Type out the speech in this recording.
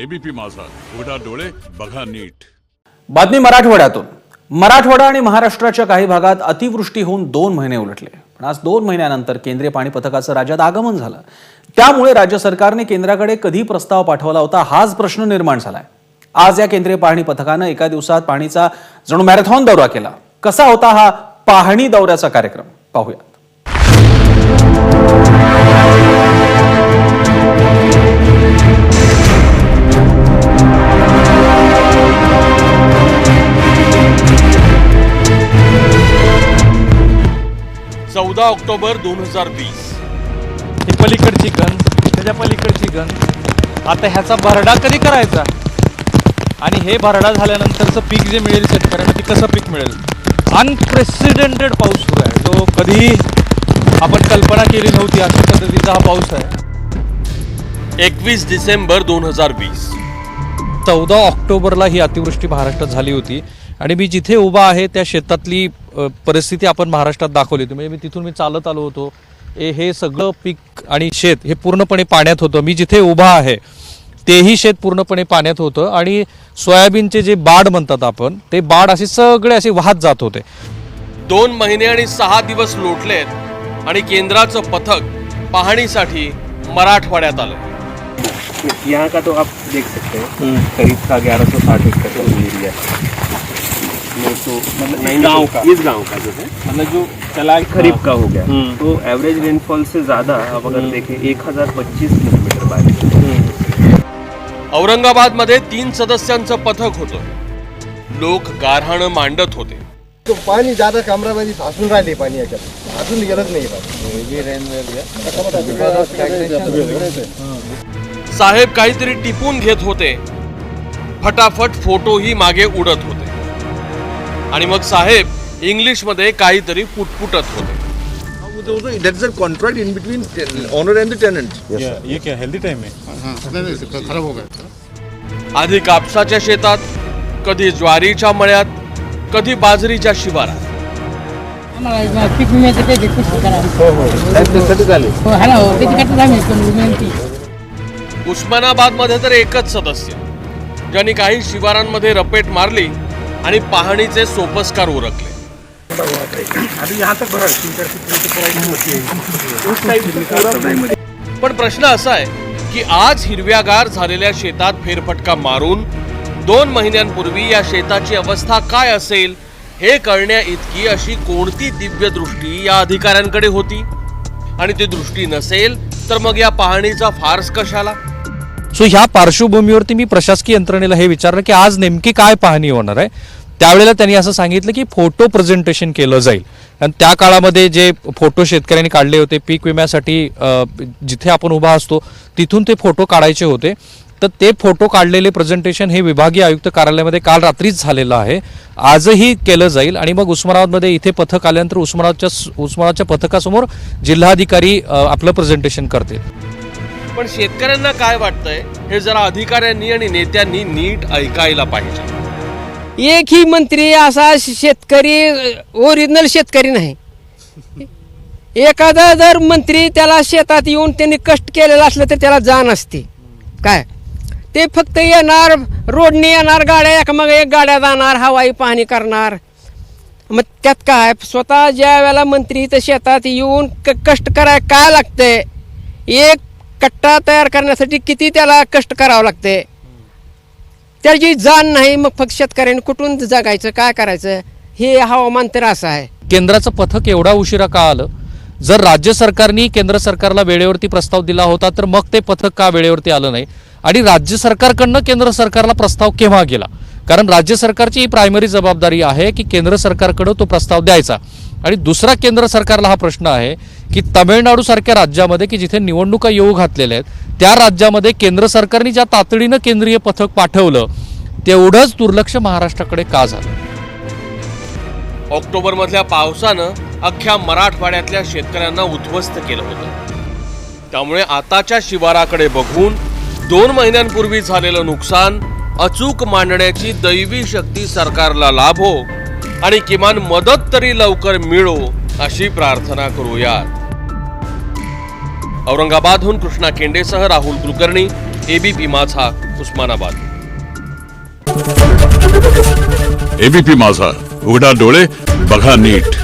ABP माझा. उघडा डोळे बघा नीट. बातमी मराठवाड्यातून. मराठवाडा आणि महाराष्ट्राच्या काही भागात अतिवृष्टी होऊन दोन महिने उलटले. पण आज दोन महिन्यानंतर केंद्रीय पाणी पथकाचं राज्यात आगमन झालं. त्यामुळे राज्य सरकारने केंद्राकडे कधी प्रस्ताव पाठवला होता हाच प्रश्न निर्माण झालाय. आज या केंद्रीय पाहणी पथकानं एका दिवसात पाणीचा जणू मॅरेथॉन दौरा केला. कसा होता हा पाहणी दौऱ्याचा कार्यक्रम? पाहूया. चौदा ऑक्टोबर दोन हजार वीस. ही पलीकडची गण त्याच्या पलीकडची गण. आता ह्याचा भरडा कधी करायचा? आणि हे भरडा झाल्यानंतरचं पीक जे मिळेल शेतकऱ्यांना ते कसं पीक मिळेल? अनप्रेसिडेंटेड पाऊस सुरू आहे. तो कधी आपण कल्पना केली नव्हती अशा पद्धतीचा हा पाऊस आहे. एकवीस डिसेंबर दोन हजार वीस. चौदा ऑक्टोबरला ही अतिवृष्टी महाराष्ट्रात झाली होती. आणि मी जिथे उभा आहे त्या शेतातली परिस्थिती आपण महाराष्ट्रात दाखवली होती. म्हणजे मी तिथून मी चालत आलो होतो. ए हे सगळं पीक आणि शेत हे पूर्णपणे पाण्यात होतं. मी जिथे उभा आहे तेही शेत पूर्णपणे पाण्यात होतं. आणि सोयाबीनचे जे बाड म्हणतात आपण ते बाड असे सगळे असे वाहत जात होते. दोन महिने आणि सहा दिवस लोटलेत आणि केंद्राचं पथक पाहणीसाठी मराठवाड्यात आलं. यहाँ का तो आप देख सकते हैं। करीब का ग्यारह सौ साठ एकड़ का एरिया नहीं तो मतलब इस गांव का। इस गांव का जो है मतलब जो चला खरीफ का हो गया तो एवरेज रेनफॉल से ज़्यादा आप अगर देखें एक हज़ार पच्चीस किलोमीटर बारिश औरंगाबादमध्ये तीन सदस्यांचं पथक होतं. लोक गारहाणं मांडत होते. तो पाणी ज्यादा कमरामध्ये साचून राहिले पाणी याच्यात. अजून गेलंच नाही साहेब काहीतरी टिपून घेत होते. फटाफट फोटोही मागे उडत होते. आणि मग साहेब इंग्लिशमध्ये काहीतरी पुटपुटत होते. That's a contract in between ten- owner and the tenant. ये क्या हेल्दी टाइम आहे खराब हो गया आधी कापसाच्या शेतात कधी ज्वारीच्या मळ्यात कधी बाजरीच्या शिवारात. आम्हाला पीक विम्याचं काही कृषी करा हो हा. ना हो त्याच्याकरता आम्ही पण विनंती उस्मानाबादमध्ये तर एकच सदस्य. ज्यांनी काही शिवारांमध्ये रपेट मारली आणि पाहणीचे सोपस्कार उरकले. पण प्रश्न असा आहे की आज हिरव्यागार झालेल्या शेतात फेरफटका मारून दोन महिन्यांपूर्वी या शेताची अवस्था काय असेल हे कळण्या इतकी अशी कोणती दिव्य दृष्टी या अधिकाऱ्यांकडे होती? आणि ती दृष्टी नसेल तर मग या पाहणीचा फार्स कशाला? सो ह्या पार्श्वभूमीवरती मी प्रशासकीय यंत्रणेला हे विचारलं की आज नेमकी काय पाहणी होणार आहे? त्यावेळेला त्यांनी असं सांगितलं की फोटो प्रेझेंटेशन केलं जाईल. आणि त्या काळामध्ये जे फोटो शेतकऱ्यांनी काढले होते पीक विम्यासाठी जिथे आपण उभा असतो तिथून ते फोटो काढायचे होते. तर ते फोटो काढलेले प्रेझेंटेशन हे विभागीय आयुक्त कार्यालयामध्ये काल रात्रीच झालेलं आहे. आजही केलं जाईल आणि मग उस्मानाबादमध्ये इथे पथक आल्यानंतर उस्मानाबादच्या उस्मानाबादच्या पथकासमोर जिल्हाधिकारी आपलं प्रेझेंटेशन करतील. पण शेतकऱ्यांना काय वाटतंय हे जरा अधिकाऱ्यांनी आणि नेत्यांनी नीट ऐकायला पाहिजे. एकही मंत्री असा शेतकरी ओरिजिनल शेतकरी नाही. एखादा जर मंत्री त्याला शेतात येऊन त्यांनी कष्ट केलेलं असलं तर त्याला जाण असते. काय? ते फक्त येणार रोडने येणार गाड्या एक मग एक गाड्या जाणार हवाई पाहणी करणार. मग त्यात काय? स्वतः ज्या वेळेला मंत्री इथं शेतात येऊन क कष्ट कराय काय लागतंय? एक कट्टा तयार करण्यासाठी किती त्याला कष्ट करावं लागते? त्याची जाण नाही मग फक्त शेतकऱ्यांनी कुठून जगायचं काय करायचं? हे हवामान तर असं आहे. केंद्राचं पथक एवढा उशिरा का आलं? जर राज्य सरकारने केंद्र सरकारला वेळेवरती प्रस्ताव दिला होता तर मग ते पथक का वेळेवरती आलं नाही? आणि राज्य सरकारकडनं केंद्र सरकारला प्रस्ताव केव्हा गेला? कारण राज्य सरकारची ही प्रायमरी जबाबदारी आहे की केंद्र सरकारकडं तो प्रस्ताव द्यायचा. आणि दुसरा केंद्र सरकारला हा प्रश्न आहे की तामिळनाडूसारख्या राज्यामध्ये की जिथे निवडणुका येऊ घातलेल्या आहेत त्या राज्यामध्ये केंद्र सरकारने ज्या तातडीनं केंद्रीय पथक पाठवलं तेवढंच दुर्लक्ष महाराष्ट्राकडे का झालं? ऑक्टोबरमधल्या पावसानं अख्ख्या मराठवाड्यातल्या शेतकऱ्यांना उद्ध्वस्त केलं होतं. त्यामुळे आताच्या शिवाराकडे बघून दोन महिन्यांपूर्वी झालेलं नुकसान अचूक मांडण्याची दैवी शक्ती सरकारला लाभो आणि किमान मदत तरी लवकर मिळो अशी प्रार्थना करूयात. औरंगाबादहून कृष्णा केंडेसह राहुल कुलकर्णी एबीपी माझा उस्मानाबाद. एबीपी माझा. उघडा डोळे बघा नीट.